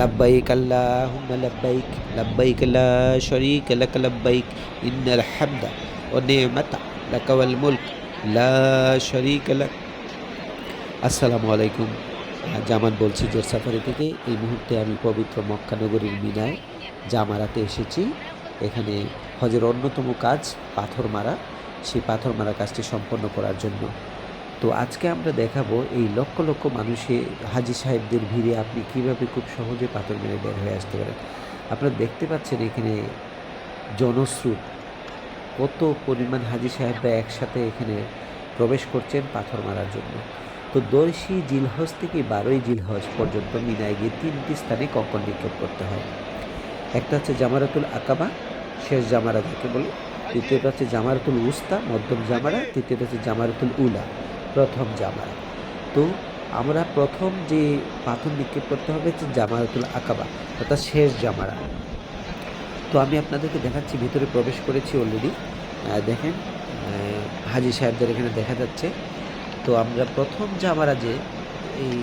লাব্বাইক আল্লাহুম্মা লাব্বাইক লাব্বাইক লা শারীকা লাক লাব্বাইক ইন্নাল হামদা ওয়া নি'মাতা লাক ওয়াল মুলক লা শারীকা লাক আসসালামু আলাইকুম। জামান বলছি জোর সাফারি থেকে। এই মুহূর্তে আমি পবিত্র মক্কা নগরীর মিনায় জামারাতে এসেছি। এখানে হজের অন্যতম কাজ পাথর মারা সেই পাথর মারা কাজটি সম্পন্ন করার জন্য তো আজকে আমরা দেখাবো এই লক্ষ লক্ষ মানুষে হাজি সাহেবদের ভিড়ে আপনি কীভাবে খুব সহজে পাথর মেরে বের হয়ে আসতে পারেন। আপনারা দেখতে পাচ্ছেন এখানে জনস্রোত। কত পরিমাণ হাজি সাহেবরা একসাথে এখানে প্রবেশ করছেন পাথর মারার জন্য। তো দর্শী জিলহজ থেকে বারোই জিলহজ পর্যন্ত মিনায় গিয়ে তিনটি স্থানে কঙ্কন নিক্ষেপ করতে হয়। একটা হচ্ছে জামারাতুল আকাবা, শেষ জামারা যাকে বলে। দ্বিতীয়টা হচ্ছে জামারাতুল উস্তা, মধ্যম জামারা। তৃতীয়টা হচ্ছে জামারাতুল উলা। প্রথম জামারা তো আমরা প্রথম যে পাথর নিক্ষেপ করতে হবে হচ্ছে জামারাতুল আকাবা, অর্থাৎ শেষ জামারা। তো আমি আপনাদেরকে দেখাচ্ছি, ভিতরে প্রবেশ করেছি অলরেডি দেখেন হাজি সাহেবদের এখানে দেখা যাচ্ছে। তো আমরা প্রথম জামারা যে, এই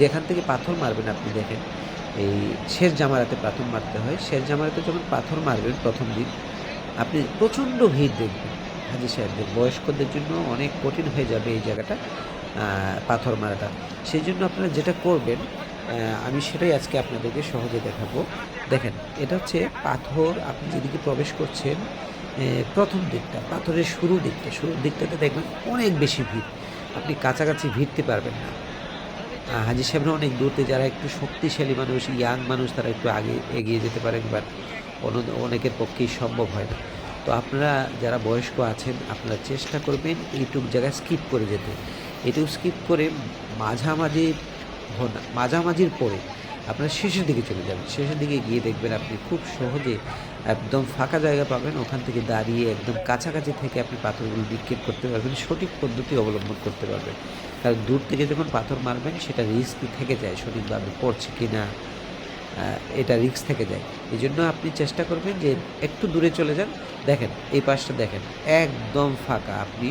যেখান থেকে পাথর মারবেন আপনি দেখেন, এই শেষ জামারাতে পাথর মারতে হয়। শেষ জামারাতে যখন পাথর মারবেন প্রথম দিন, আপনি প্রচণ্ড ভিড় দেখবেন। হাজি সাহেবদের। বয়স্কদের জন্য অনেক কঠিন হয়ে যাবে এই জায়গাটা পাথর মারাটা। সেই জন্য আপনারা যেটা করবেন আমি সেটাই আজকে আপনাদেরকে সহজে দেখাবো। দেখেন এটা হচ্ছে পাথর আপনি যেদিকে প্রবেশ করছেন প্রথম দিকটা পাথরের শুরু দিকটা। শুরুর দিকটাতে দেখবেন অনেক বেশি ভিড়। আপনি কাছাকাছি ভিড়তে পারবেন না। আহ, হাজি সাহেবরা অনেক দূরতে যারা একটু শক্তিশালী মানুষ ইয়াং মানুষ তারা একটু আগে এগিয়ে যেতে পারেন বাট অনেকের পক্ষেই সম্ভব হয় না। তো আপনারা যারা বয়স্ক আছেন, আপনারা চেষ্টা করবেন এইটুক জায়গায় স্কিপ করে যেতে। এটুকু স্কিপ করে মাঝামাঝি মাঝামাঝির পরে আপনারা শেষের দিকে চলে যাবেন। শেষের দিকে গিয়ে দেখবেন আপনি খুব সহজে একদম ফাঁকা জায়গা পাবেন। ওখান থেকে দাঁড়িয়ে একদম কাছাকাছি থেকে আপনি পাথরগুলো নিক্ষেপ করতে পারবেন, সঠিক পদ্ধতি অবলম্বন করতে পারবেন। কারণ দূর থেকে যখন পাথর মারবেন, সেটা রিস্ক থেকে যায় সঠিকভাবে পড়ছে কি না এটা রিক্স থেকে যায়। এই জন্য আপনি চেষ্টা করবেন যে একটু দূরে চলে যান। দেখেন, এই পাশটা দেখেন, একদম ফাঁকা। আপনি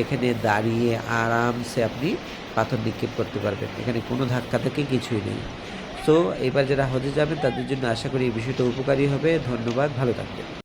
এখানে দাঁড়িয়ে আরামসে আপনি পাথর নিক্ষেপ করতে পারবেন। এখানে কোনো ধাক্কা থেকে কিছুই নেই। তো এবার যারা হজে যাবেন, তাদের জন্য আশা করি এই বিষয়টা উপকারী হবে। ধন্যবাদ, ভালো থাকবেন।